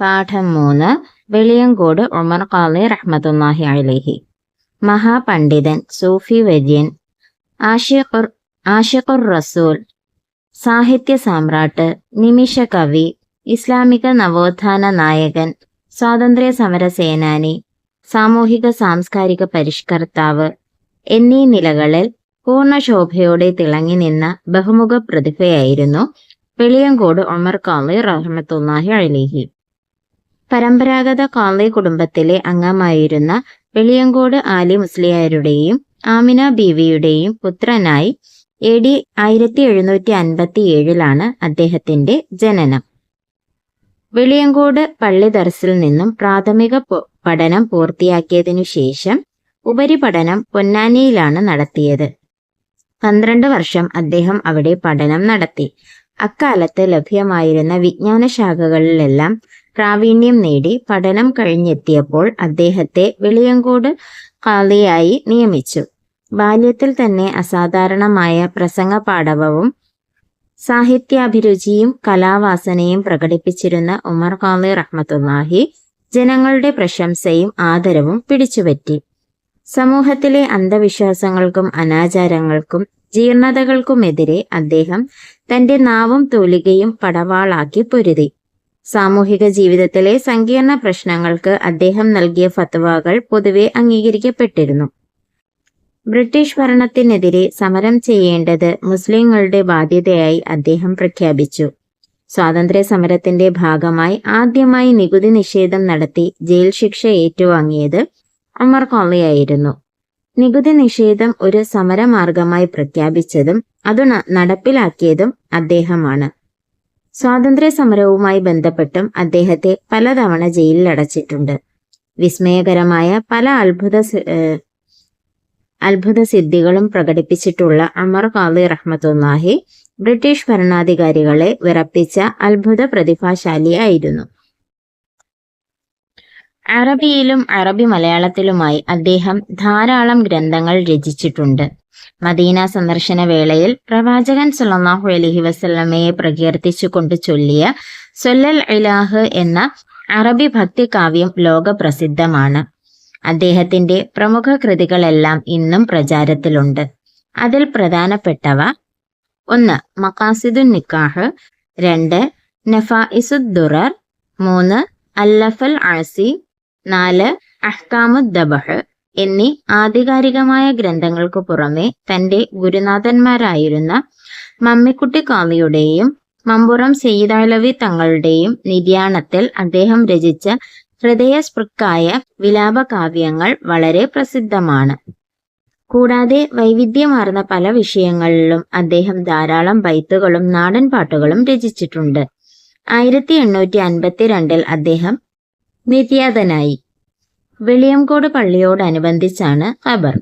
പാഠം മൂന്ന് വെളിയങ്കോട് ഉമർ ഖാലി റഹ്മത്തുല്ലാഹി അലിഹി. മഹാപണ്ഡിതൻ സൂഫി വര്യൻ ആഷിഖുർ ആഷിഖുർ റസൂൽ സാഹിത്യ സാമ്രാട്ട് നിമിഷ കവി ഇസ്ലാമിക നവോത്ഥാന നായകൻ സ്വാതന്ത്ര്യ സമര സേനാനി സാമൂഹിക സാംസ്കാരിക പരിഷ്കർത്താവ് എന്നീ നിലകളിൽ പൂർണശോഭയോടെ തിളങ്ങി നിന്ന ബഹുമുഖ പ്രതിഭയായിരുന്നു വെളിയങ്കോട് ഉമർ ഖാലി റഹ്മത്തുല്ലാഹി അലിഹി. പരമ്പരാഗത ഖാലി കുടുംബത്തിലെ അംഗമായിരുന്ന വെളിയങ്കോട് ആലി മുസ്ലിയാരുടെയും ആമിന ബീവിയുടെയും പുത്രനായി എ ഡി ആയിരത്തി എഴുന്നൂറ്റി അൻപത്തി ഏഴിലാണ് അദ്ദേഹത്തിന്റെ ജനനം. വെളിയങ്കോട് പള്ളി ദർസിൽ നിന്നും പ്രാഥമിക പഠനം പൂർത്തിയാക്കിയതിനു ശേഷം ഉപരിപഠനം പൊന്നാനിയിലാണ് നടത്തിയത്. പന്ത്രണ്ട് വർഷം അദ്ദേഹം അവിടെ പഠനം നടത്തി. അക്കാലത്ത് ലഭ്യമായിരുന്ന വിജ്ഞാനശാഖകളിലെല്ലാം പ്രാവീണ്യം നേടി പഠനം കഴിഞ്ഞെത്തിയപ്പോൾ അദ്ദേഹത്തെ വെളിയങ്കോട് കാളിയായി നിയമിച്ചു. ബാല്യത്തിൽ തന്നെ അസാധാരണമായ പ്രസംഗ പാടവവും സാഹിത്യാഭിരുചിയും കലാവാസനയും പ്രകടിപ്പിച്ചിരുന്ന ഉമർ ഖാലി റഹ്മത്തുല്ലാഹി ജനങ്ങളുടെ പ്രശംസയും ആദരവും പിടിച്ചുപറ്റി. സമൂഹത്തിലെ അന്ധവിശ്വാസങ്ങൾക്കും അനാചാരങ്ങൾക്കും ജീർണതകൾക്കുമെതിരെ അദ്ദേഹം തന്റെ നാവും തൂലികയും പടവാളാക്കി പൊരുതി. സാമൂഹിക ജീവിതത്തിലെ സങ്കീർണ പ്രശ്നങ്ങൾക്ക് അദ്ദേഹം നൽകിയ ഫത്വകൾ പൊതുവെ അംഗീകരിക്കപ്പെട്ടിരുന്നു. ബ്രിട്ടീഷ് ഭരണത്തിനെതിരെ സമരം ചെയ്യേണ്ടത് മുസ്ലിങ്ങളുടെ ബാധ്യതയായി അദ്ദേഹം പ്രഖ്യാപിച്ചു. സ്വാതന്ത്ര്യ സമരത്തിന്റെ ഭാഗമായി ആദ്യമായി നികുതി നിഷേധം നടത്തി ജയിൽ ശിക്ഷ ഏറ്റുവാങ്ങിയത് അമർ ഖാലിയായിരുന്നു. നികുതി നിഷേധം ഒരു സമരമാർഗമായി പ്രഖ്യാപിച്ചതും അത് നടപ്പിലാക്കിയതും അദ്ദേഹമാണ്. സ്വാതന്ത്ര്യ സമരവുമായി ബന്ധപ്പെട്ടും അദ്ദേഹത്തെ പലതവണ ജയിലിലടച്ചിട്ടുണ്ട്. വിസ്മയകരമായ പല അത്ഭുത അത്ഭുത സിദ്ധികളും പ്രകടിപ്പിച്ചിട്ടുള്ള അമർ ഖാലി റഹ്മത്തുല്ലാഹി ബ്രിട്ടീഷ് ഭരണാധികാരികളെ വിറപ്പിച്ച അത്ഭുത പ്രതിഭാശാലിയായിരുന്നു. അറബിയിലും അറബി മലയാളത്തിലുമായി അദ്ദേഹം ധാരാളം ഗ്രന്ഥങ്ങൾ രചിച്ചിട്ടുണ്ട്. മദീന സന്ദർശന വേളയിൽ പ്രവാചകൻ സുല്ലാഹു അലൈഹി വസല്ലമയെ പ്രകീർത്തിച്ചുകൊണ്ട് ചൊല്ലിയ സൊല്ലൽ ഇലാഹ് എന്ന അറബി ഭക്തികാവ്യം ലോകപ്രസിദ്ധമാണ്. അദ്ദേഹത്തിന്റെ പ്രമുഖ കൃതികളെല്ലാം ഇന്നും പ്രചാരത്തിലുണ്ട്. അതിൽ പ്രധാനപ്പെട്ടവ ഒന്ന് മക്കാസിദുൻ നിക്കാഹ് രണ്ട് നഫായിസുദ്ദുറർ മൂന്ന് അല്ലഫൽ ആസി നാല് അഹ്കാമുദ്ദബഹ് എന്നീ ആധികാരികമായ ഗ്രന്ഥങ്ങൾക്കു പുറമെ തന്റെ ഗുരുനാഥന്മാരായിരുന്ന മമ്മിക്കുട്ടി കാവിയുടെയും മമ്പുറം സെയ്താലവി തങ്ങളുടെയും നിര്യാണത്തിൽ അദ്ദേഹം രചിച്ച ഹൃദയസ്പൃക്കായ വിലാപകാവ്യങ്ങൾ വളരെ പ്രസിദ്ധമാണ്. കൂടാതെ വൈവിധ്യമാർന്ന പല വിഷയങ്ങളിലും അദ്ദേഹം ധാരാളം ബൈത്തുകളും നാടൻ പാട്ടുകളും രചിച്ചിട്ടുണ്ട്. ആയിരത്തി എണ്ണൂറ്റി അൻപത്തിരണ്ടിൽ അദ്ദേഹം നിര്യാതനായി. വെളിയംകോട് പള്ളിയോടനുബന്ധിച്ചാണ് ഖബർ.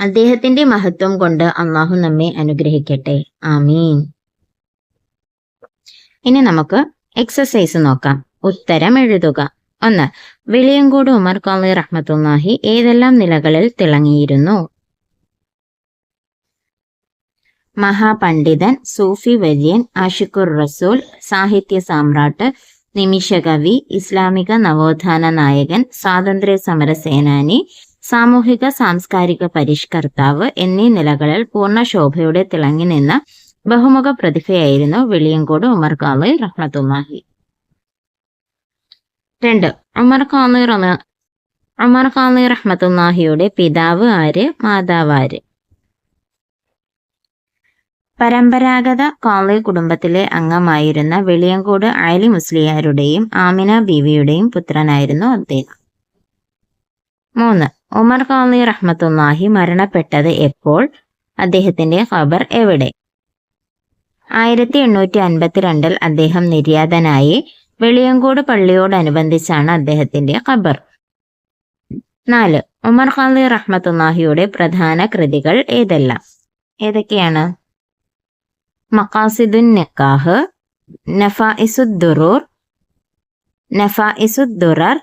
അദ്ദേഹത്തിന്റെ മഹത്വം കൊണ്ട് അള്ളാഹു നമ്മെ അനുഗ്രഹിക്കട്ടെ. ആമീൻ. ഇനി നമുക്ക് എക്സസൈസ് നോക്കാം. ഉത്തരം എഴുതുക. ഒന്ന് വെളിയങ്കോട് ഉമർ കോളി റഹ്മത്തുല്ലാഹി ഏതെല്ലാം നിലകളിൽ തിളങ്ങിയിരുന്നു? മഹാപണ്ഡിതൻ സൂഫി വര്യൻ ആഷിഖുർ റസൂൽ സാഹിത്യ സാമ്രാട്ട് നിമിഷകവി ഇസ്ലാമിക നവോത്ഥാന നായകൻ സ്വാതന്ത്ര്യ സമര സേനാനി സാമൂഹിക സാംസ്കാരിക പരിഷ്കർത്താവ് എന്നീ നിലകളിൽ പൂർണ ശോഭയോടെ തിളങ്ങി നിന്ന ബഹുമുഖ പ്രതിഭയായിരുന്നു വെളിയങ്കോട് ഉമർ ഖാലി റഹ്മത്തുല്ലാഹി. രണ്ട് ഉമർ റള- ഉമർ ഖാലി റഹ്മത്തുല്ലാഹിയുടെ പിതാവ് ആര്? മാതാവ് ആര്? പരമ്പരാഗത കോളി കുടുംബത്തിലെ അംഗമായിരുന്ന വെളിയങ്കോട് അയലി മുസ്ലിയാരുടെയും ആമിന ബീവിയുടെയും പുത്രനായിരുന്നു അദ്ദേഹം. മൂന്ന്. ഉമർ കോളി റഹ്മത്തുല്ലാഹി മരണപ്പെട്ടത് എപ്പോൾ? അദ്ദേഹത്തിന്റെ ഖബർ എവിടെ? ആയിരത്തി എണ്ണൂറ്റി അൻപത്തിരണ്ടിൽ അദ്ദേഹം നിര്യാതനായി വെളിയങ്കോട് പള്ളിയോടനുബന്ധിച്ചാണ് അദ്ദേഹത്തിന്റെ ഖബർ. നാല്. ഉമർ ഖാലി റഹ്മത്തുല്ലാഹിയുടെ പ്രധാന കൃതികൾ ഏതെല്ലാം? ഏതൊക്കെയാണ്? മക്കാസിദുൻ നിക്കാഹ് നഫായിസുദ്ദുറൂർ നഫായിസുദ്ദുറർ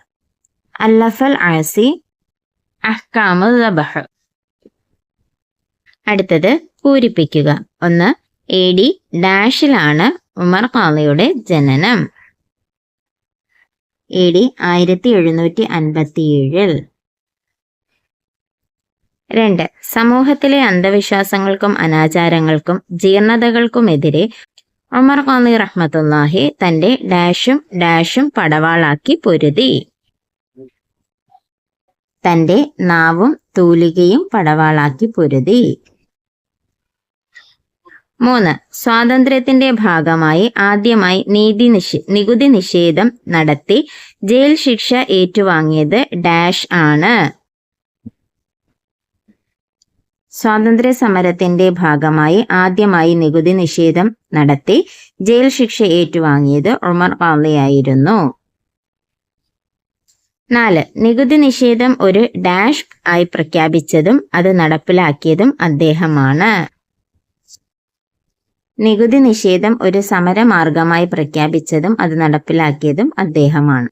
അല്ലഫൽ ആസി അഹ്കാമു ദബഹ് അടുത്തത് പൂരിപ്പിക്കുക. ഒന്ന് എ ഡി ഡാഷിലാണ് ഉമർ ഖാലിയുടെ ജനനം. എ ഡി ആയിരത്തി എഴുന്നൂറ്റി അൻപത്തിയേഴിൽ. രണ്ട് സമൂഹത്തിലെ അന്ധവിശ്വാസങ്ങൾക്കും അനാചാരങ്ങൾക്കും ജീർണതകൾക്കുമെതിരെ ഉമർ ഖാനി റഹ്മത്തുല്ലാഹി തന്റെ ഡാഷും ഡാഷും പടവാളാക്കി പൊരുതി. തന്റെ നാവും തൂലികയും പടവാളാക്കി പൊരുതി. മൂന്ന് സ്വാതന്ത്ര്യത്തിന്റെ ഭാഗമായി ആദ്യമായി നീതി നിഷേ നികുതി നിഷേധം നടത്തി ജയിൽ ശിക്ഷ ഏറ്റുവാങ്ങിയത് ഡാഷ് ആണ്. സ്വാതന്ത്ര്യ സമരത്തിന്റെ ഭാഗമായി ആദ്യമായി നികുതി നിഷേധം നടത്തി ജയിൽ ശിക്ഷ ഏറ്റുവാങ്ങിയത് ഉമർ ഖാലിയായിരുന്നു നാല് നികുതി നിഷേധം ഒരു ഡാഷ് ആയി പ്രഖ്യാപിച്ചതും അത് നടപ്പിലാക്കിയതും അദ്ദേഹമാണ്. നികുതി നിഷേധം ഒരു സമരമാർഗമായി പ്രഖ്യാപിച്ചതും അത് നടപ്പിലാക്കിയതും അദ്ദേഹമാണ്.